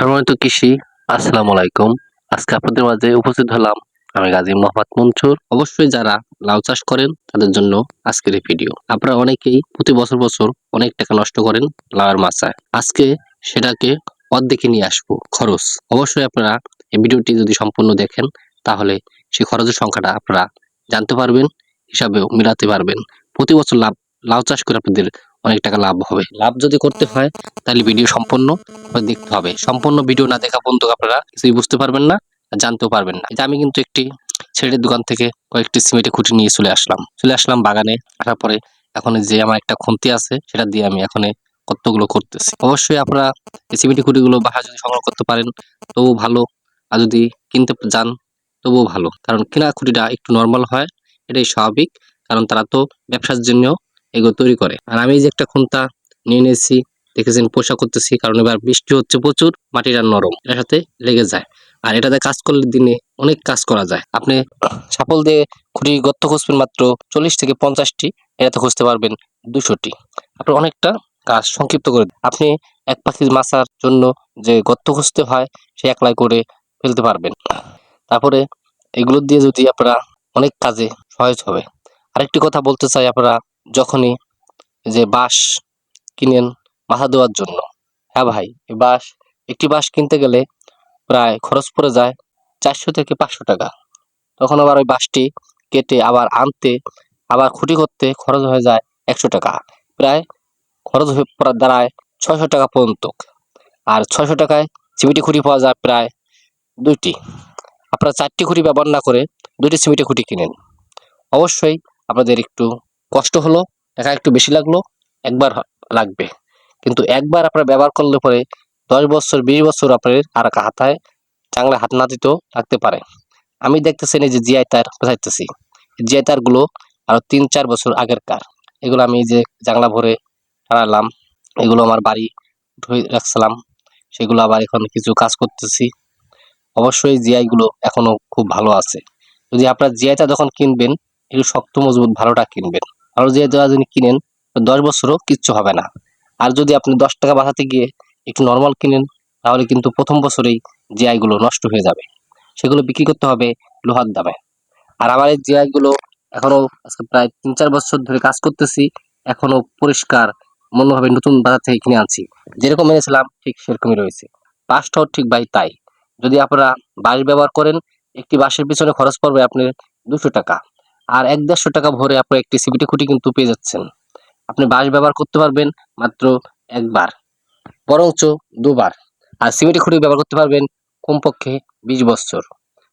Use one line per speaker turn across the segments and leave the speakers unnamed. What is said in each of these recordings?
সম্মানিত কৃষি, আসসালামু আলাইকুম। আজকে আপনাদের মাঝে উপস্থিত হলাম আমি গাজী মোহাম্মদ মনসুর। অবশ্যই যারা লাউ চাষ করেন, তাদের জন্য আজকের এই ভিডিও। আপনারা অনেকেই প্রতি বছর বছর অনেক টাকা নষ্ট করেন লাউয়ের মাচায়। আজকে সেটাকে অর্ধেকে নিয়ে আসব খরচ। অবশ্যই আপনারা এই ভিডিওটি যদি সম্পূর্ণ দেখেন, তাহলে সেই খরচের সংখ্যাটা আপনারা জানতে পারবেন, হিসাবেও মিলাতে পারবেন। প্রতি বছর লাভ লাউ চাষ করে আপনাদের অনেক টাকা লাভ হবে। লাভ যদি করতে হয়, তাহলে ভিডিও সম্পূর্ণ দেখতে হবে। সম্পূর্ণ ভিডিও না দেখা পর্যন্ত আপনারা কিছুই বুঝতে পারবেন না জানতেও পারবেন না। আমি কিন্তু একটি ছেলের দোকান থেকে কয়েকটি সিমেন্টের খুঁটি নিয়ে চলে আসলাম। চলে আসলাম বাগানে, আসার পরে এখন যে আমার একটা খুন্তি আছে, সেটা দিয়ে আমি এখন কতগুলো করতেছি। অবশ্যই আপনারা এই সিমেন্টের খুঁটিগুলো বাসা যদি সংগ্রহ করতে পারেন তবু ভালো। আর যদি কিনতে যান, তবুও ভালো। কারণ কেনা খুঁটিটা একটু নর্মাল হয়, এটাই স্বাভাবিক। কারণ তারা তো ব্যবসার জন্য এগুলো তৈরি করে। আর আমি যে একটা খুন্তা নিয়ে নিয়েছি, দেখেছেন পোষা করতেছি, কারণ এবার বৃষ্টি হচ্ছে প্রচুর, মাটিটা নরম, এটার সাথে লেগে যায়। আর এটাতে কাজ করলে দিনে অনেক কাজ করা যায়। আপনি সাপল দিয়ে খুঁটি গর্ত খুঁজবেন মাত্র চল্লিশ থেকে পঞ্চাশটি, এটাতে খুঁজতে পারবেন দুশোটি। আপনার অনেকটা কাজ সংক্ষিপ্ত করে। আপনি এক পাখি মাছার জন্য যে গর্ত খুঁজতে হয়, সে একলাই করে ফেলতে পারবেন। তারপরে এগুলো দিয়ে যদি আপনারা অনেক কাজে সহজ হবে। আরেকটি কথা বলতে চাই আপনারা যখনই যে বাঁশ কিনেন মাথা দেওয়ার জন্য। হ্যাঁ ভাই বাঁশ, একটি বাঁশ কিনতে গেলে প্রায় খরচ পড়ে যায় চারশো থেকে পাঁচশো টাকা। তখন আবার ওই বাঁশটি কেটে আবার আনতে, আবার খুঁটি করতে খরচ হয়ে যায় একশো টাকা। প্রায় খরচ হয়ে পড়ার দাঁড়ায় ছয়শো টাকা পর্যন্ত। আর ছয়শো টাকায় সিমিটি খুঁটি পাওয়া যায় প্রায় দুইটি। আপনারা চারটি খুঁটি ব্যবহার না করে দুইটি সিমিটি খুঁটি কিনেন। অবশ্যই আপনাদের একটু কষ্ট হলো টাকা একটু বেশি লাগল, একবার লাগবে। কিন্তু একবার আপনার ব্যবহার করলে পরে দশ বছর, বিশ বছর আপনার আর হাতায় চাংলা হাত না দিতেও লাগতে পারে। আমি দেখতেছি যে জিআই তার বোঝাইতেছি। জিআই তারগুলো আরও তিন চার বছর আগের কার এগুলো আমি যে জাংলা ভরে টানালাম এগুলো আমার বাড়ি ধুয়ে রাখছিলাম, সেগুলো আবার এখন কিছু কাজ করতেছি। অবশ্যই জিআই গুলো এখনও খুব ভালো আছে। যদি আপনার জিআইটা যখন কিনবেন, একটু শক্ত, মজবুত, ভালোটা কিনবেন। আর দেওয়া যদি কিনেন দশ বছরও কিচ্ছু হবে না। আর যদি আপনি দশ টাকা বাঁচাতে গিয়ে একটু নর্মাল কিনেন, তাহলে কিন্তু প্রথম বছরেই জিআই গুলো নষ্ট হয়ে যাবে, সেগুলো বিক্রি করতে হবে লোহার দামে। আর আমার এই জিআই গুলো এখনও আজকে প্রায় তিন চার বছর ধরে কাজ করতেছি, এখনও পরিষ্কার, মনোভাবে নতুন বাজার থেকে কিনে আনছি। যেরকম এনেছিলাম, ঠিক সেরকমই রয়েছে। বাঁশটাও ঠিক ভাই তাই। যদি আপনারা বাঁশ ব্যবহার করেন, একটি বাঁশের পিছনে খরচ পড়বে আপনার দুশো টাকা। আর এক দেড়শো টাকা ভরে আপনি একটি সিবিটি খুঁটি কিন্তু পেয়ে যাচ্ছেন। আপনি বাঁশ ব্যবহার করতে পারবেন মাত্র একবার, বরঞ্চ দুবার। আর সিমেন্টের খুঁটি ব্যবহার করতে পারবেন কমপক্ষে বিশ বছর।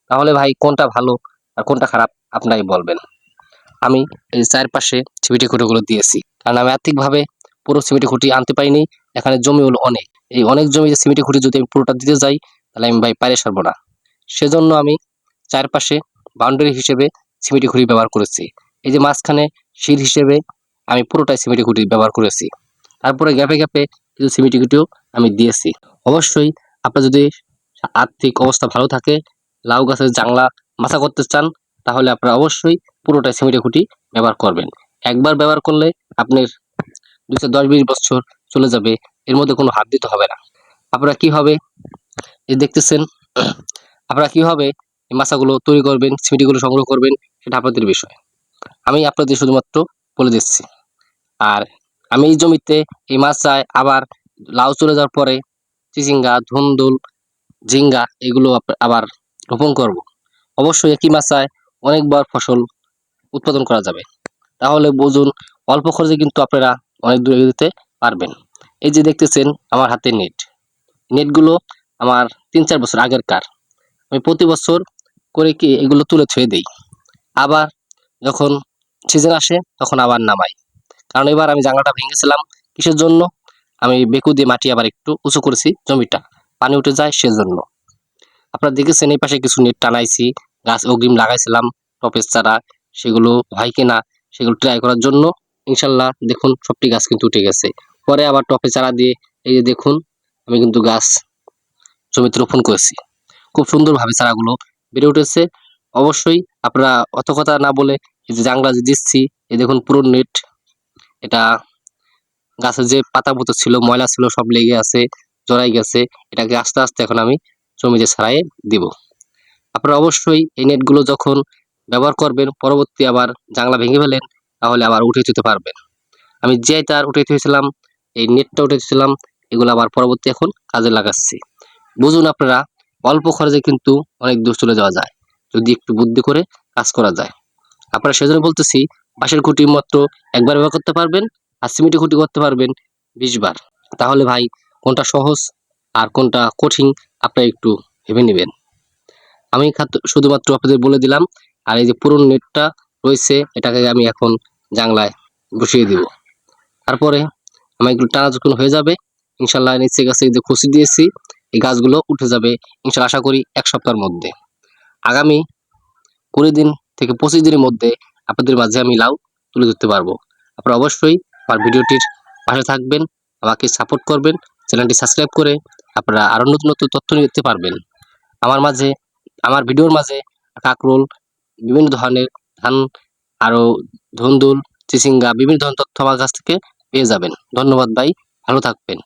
তাহলে ভাই, কোনটা ভালো আর কোনটা খারাপ আপনাই বলবেন। আমি এই চারপাশে সিমেন্টের খুঁটিগুলো দিয়েছি। কারণ আমি আর্থিকভাবে পুরো সিমেন্টের খুঁটি আনতে পারিনি, এখানে জমি হলো অনেক। এই অনেক জমিতে সিমেন্টের খুঁটি যদি আমি পুরোটা দিতে যাই, তাহলে আমি ভাই পারে সারবো না সেজন্য আমি চারপাশে বাউন্ডারি হিসেবে সিমেন্টের খুঁটি ব্যবহার করেছি। এই যে মাঝখানে শির হিসেবে আমি পুরোটাই সিমেটি খুঁটি ব্যবহার করেছি। তারপরে গ্যাপে গ্যাপে কিছু সিমেটি খুঁটিও আমি দিয়েছি। অবশ্যই আপনার যদি আর্থিক অবস্থা ভালো থাকে, লাউ গাছের জাংলা মাথা করতে চান, তাহলে আপনারা অবশ্যই পুরোটাই সিমেটি খুঁটি ব্যবহার করবেন। একবার ব্যবহার করলে আপনার দুশো দশ বিশ বছর চলে যাবে, এর মধ্যে কোনো হাত দিতে হবে না। আপনারা কি হবে এই দেখতেছেন, আপনারা কীভাবে এই মাছাগুলো তৈরি করবেন সিমেন্টগুলো সংগ্রহ করবেন, সেটা আপনাদের বিষয়। আমি আপনাদের শুধুমাত্র বলে দিচ্ছি। আর আমি এই জমিতে এই মাছ চাই, আবার লাউ চলে যাওয়ার পরে চিচিঙ্গা, ধুন্দুল, ঝিঙ্গা এগুলো আবার রোপণ করব। অবশ্যই একই মাছায় অনেকবার ফসল উৎপাদন করা যাবে। তাহলে বুঝুন, অল্প খরচে কিন্তু আপনারা অনেক দূরে যেতে পারবেন। এই যে দেখতেছেন, আমার হাতে নেট। নেটগুলো আমার তিন চার বছর আগের কার আমি প্রতি বছর করে কি এগুলো তুলে থুয়ে দেই। আবার যখন সিজন আসে, তখন আবার নামাই। কারণ এবার আমি জানলাটা ভেঙেছিলাম কিসের জন্য? আমি বেকু দিয়ে মাটি আবার একটু উঁচু করেছি জমিটা। পানি উঠে যায় সেজন্য। আপনারা দেখেছেন এই পাশে কিছু নেট টানাইছি, গাছ অগ্রিম লাগাইছিলাম, টপের চারা, সেগুলো হয় কিনা সেগুলো ট্রাই করার জন্য। ইনশাল্লাহ দেখুন সবটি গাছ কিন্তু উঠে গেছে। পরে আবার টপে চারা দিয়ে এই যে দেখুন, আমি কিন্তু গাছ জমিতে রোপণ করেছি। খুব সুন্দরভাবে চারাগুলো বেড়ে উঠেছে। অবশ্যই আপনারা অত কথা না বলে এই যে জাংলা যে দিচ্ছি, এই দেখুন পুরো নেট। এটা গাছের যে পাতা পুতো ছিল, ময়লা ছিল, সব লেগে আছে, জড়াই গেছে। এটাকে আস্তে আস্তে এখন আমি জমিতে ছাড়াই দিব। আপনারা অবশ্যই এই নেটগুলো যখন ব্যবহার করবেন, পরবর্তী আবার জাংলা ভেঙে ফেলেন, তাহলে আবার উঠে দিতে পারবেন। আমি যে তার উঠে দিয়েছিলাম, এই নেটটা উঠে এগুলো আবার পরবর্তী এখন কাজে লাগাচ্ছি। বুঝুন আপনারা অল্প খরচে কিন্তু অনেক দূর চলে যাওয়া যায়, যদি একটু বুদ্ধি করে কাজ করা যায়। আপনারা সেজন্য বলতেছি, বাঁশের খুঁটি মাত্র একবার ব্যবহার করতে পারবেন আর সিমেন্টের খুঁটি করতে পারবেন বিশ বার। তাহলে ভাই, কোনটা সহজ আর কোনটা কঠিন আপনারা একটু ভেবে নেবেন। আমি শুধুমাত্র আপনাদের বলে দিলাম, আর এই যে পুরনো নেটটা রয়েছে, এটাকে আমি এখন জাংলায় বসিয়ে দিব। তারপরে আমার এগুলো টানা যখন হয়ে যাবে। ইনশাল্লাহ নিচে গাছে যে খুশি দিয়েছি এই গাছগুলো উঠে যাবে ইনশাল্লাহ আশা করি এক সপ্তাহের মধ্যে। আগামী কুড়ি দিন থেকে পঁচিশ দিনের মধ্যে আপনাদের মাঝে আমি লাউ তুলে ধরতে পারব। আপনারা অবশ্যই আমার ভিডিওটির পাশে থাকবেন, আমাকে সাপোর্ট করবেন, চ্যানেলটি সাবস্ক্রাইব করে আপনারা আরও নতুন নতুন তথ্য নিতে পারবেন। আমার মাঝে, আমার ভিডিওর মাঝে কাকরোল, বিভিন্ন ধরনের ধান, আরও ধুন্দুল, চিচিঙ্গা, বিভিন্ন ধরনের তথ্য আমার কাছ থেকে পেয়ে যাবেন। ধন্যবাদ ভাই, ভালো থাকবেন।